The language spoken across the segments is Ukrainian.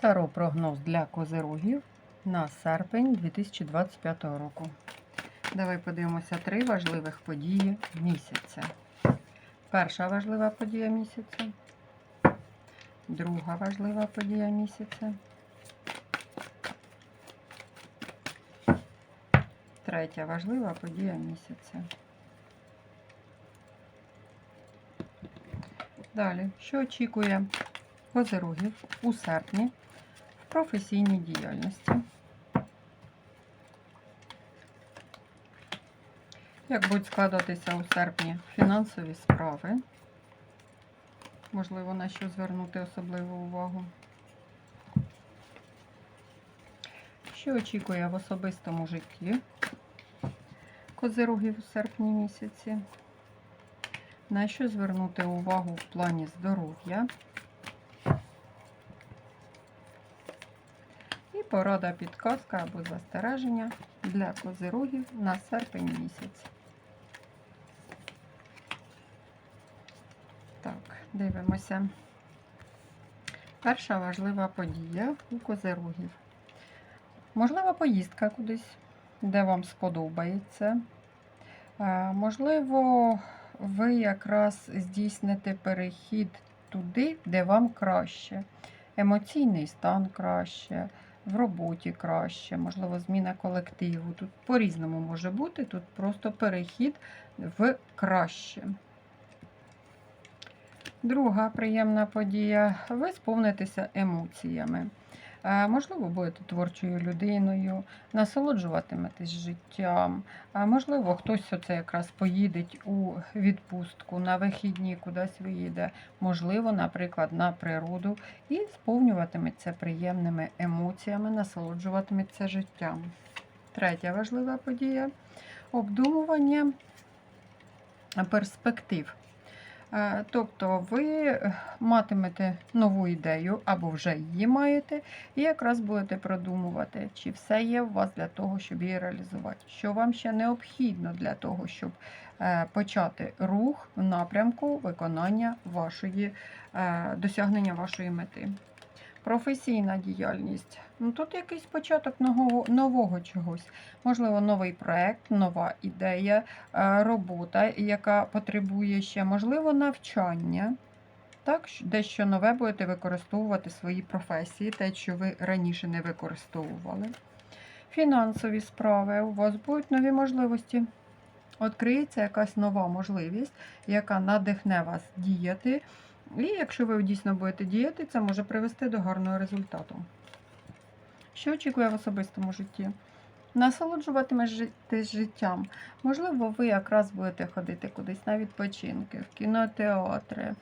Таро прогноз для козирогів на серпень 2025 року. Давай подивимося три важливих події місяця. Перша важлива подія місяця. Друга важлива подія місяця. Третя важлива подія місяця. Далі, що очікує козирогів у серпні професійній діяльності? Як будуть складатися у серпні фінансові справи? Можливо, на що звернути особливу увагу? Що очікує в особистому житті козирогів у серпні місяці? На що звернути увагу в плані здоров'я? Порада підказка або застереження для козирогів на серпень місяць. Так, дивимося. Перша важлива подія у козирогів. Можлива поїздка кудись, де вам сподобається. Можливо, ви якраз здійсните перехід туди, де вам краще. Емоційний стан краще, в роботі краще, можливо, зміна колективу. Тут по-різному може бути, тут просто перехід в краще. Друга приємна подія. Ви сповнитеся емоціями. Е, Можливо, будете творчою людиною, насолоджуватиметесь життям. Можливо, хтось оце якраз поїде у відпустку на вихідні, кудись виїде, можливо, наприклад, на природу, і сповнюватиметься приємними емоціями, насолоджуватиметься життям. Третя важлива подія обдумування перспектив. Е, Тобто ви матимете нову ідею або вже її маєте, і якраз будете продумувати, чи все є у вас для того, щоб її реалізувати. Що вам ще необхідно для того, щоб е, почати рух в напрямку виконання вашої е, досягнення вашої мети. Професійна діяльність. Ну, тут якийсь початок нового, нового чогось. Можливо, новий проект, нова ідея, е, робота, яка потребує ще, можливо, навчання. Так, дещо нове будете використовувати в своїй професії, те, що ви раніше не використовували. Фінансові справи. У вас будуть нові можливості. Відкриється якась нова можливість, яка надихне вас діяти. І якщо ви дійсно будете діяти, це може привести до гарного результату. Що очікує в особистому житті? Насолоджуватиметесь життям. Можливо, ви якраз будете ходити кудись на відпочинки, в кінотеатри,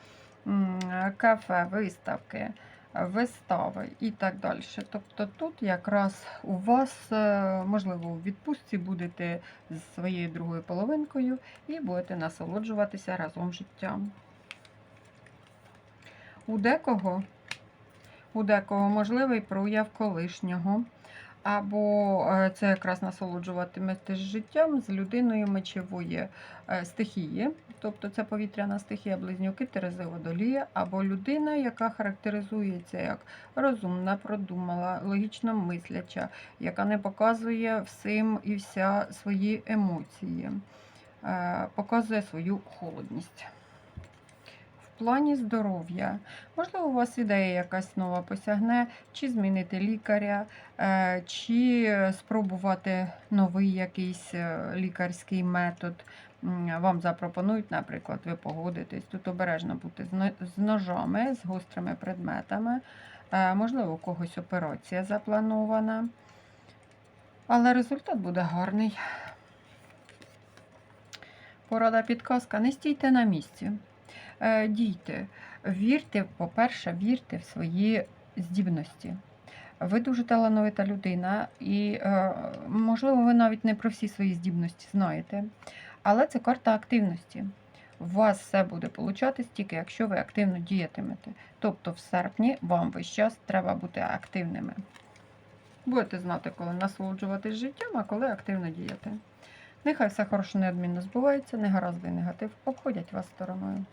кафе, виставки, вистави і так далі. Тобто тут якраз у вас, е, можливо, у відпустці будете з своєю другою половинкою і будете насолоджуватися разом життям. У декого, у декого можливий прояв колишнього, або е, це якраз насолоджуватиметесь життям з людиною мечової е, стихії, тобто це повітряна стихія, близнюки, Терези, водолія, або людина, яка характеризується як розумна, продумала, логічно мисляча, яка не показує всім і вся свої емоції, е, показує свою холодність. Плані здоров'я. Можливо, у вас ідея якась нова посягне, чи змінити лікаря, е, чи спробувати новий якийсь е, лікарський метод. Вам запропонують, наприклад, ви погодитесь. Тут обережно бути з ножами, з гострими предметами. Е, Можливо, у когось операція запланована. Але результат буде гарний. Порада підказка. Не стійте на місці. Е, Дійте. Вірте, по-перше, вірте в свої здібності. Ви дуже талановита людина, і, е, можливо, ви навіть не про всі свої здібності знаєте. Але це карта активності. У вас все буде получатись тільки якщо ви активно діятимете. Тобто в серпні вам весь час треба бути активними. Будете знати, коли насолоджуватись життям, а коли активно діяти. Нехай все хороше неодмінно збувається, негаразди негатив обходять вас стороною.